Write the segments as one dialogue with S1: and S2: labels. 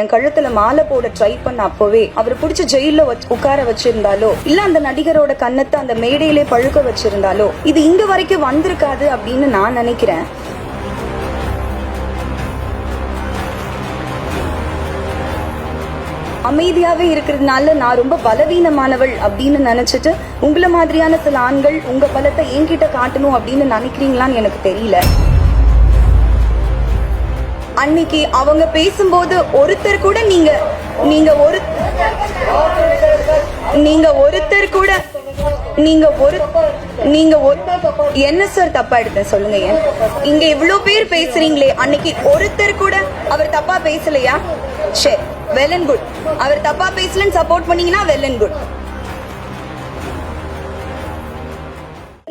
S1: என் கழுத்துல மாலை போட ட்ரை பண்ண அப்பவே அவர் பிடிச்ச ஜெயில உட்கார வச்சிருந்தாலோ இல்ல அந்த நடிகரோட கன்னத்தை அந்த மேடையிலே பழுக்க வச்சிருந்தாலோ இது இங்க வரைக்கும் வந்திருக்காது அப்படின்னு நான் நினைக்கிறேன். அமைதியாவே இருக்கிறதுனால நான் ரொம்ப பலவீனமானவள் அப்படின்னு நினைச்சிட்டு உங்களை மாதிரியான சில ஆண்கள் உங்க பலத்தை என்கிட்ட காட்டணும் அப்படின்னு நினைக்கிறீங்களான்னு எனக்கு தெரியல. அன்னைக்கு அவங்க பேசும்போது ஒருத்தர் கூட நீங்க நீங்க ஒரு நீங்க ஒருத்தர் கூட நீங்க ஒரு நீங்க ஒரு- என்ன சார் தப்பா எடுத்தேன் சொல்லுங்க ஏன் இங்க இவ்வளோ பேர் பேசுறீங்களே அன்னைக்கு ஒருத்தர் கூட அவர் தப்பா பேசலையா? சரி வெல் அண்ட் குட் அவர் தப்பா பேசலன்னு சப்போர்ட் பண்ணீங்கன்னா வெல் அண்ட் குட்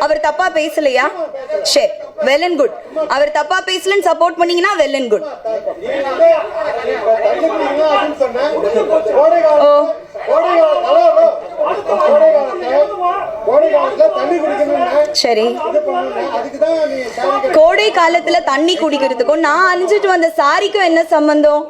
S1: அவர் தப்பா பேசலையா? சரி வெல் அண்ட் குட் அவர் தப்பா பேசலன்னு சப்போர்ட் பண்ணீங்கன்னா வெல் அண்ட் குட் ஓ. சரி. கோடை காலத்துல தண்ணி குடிக்கிறதுக்கும் நான் அணிஞ்சிட்டு வந்த சாரிக்கும் என்ன சம்பந்தம்?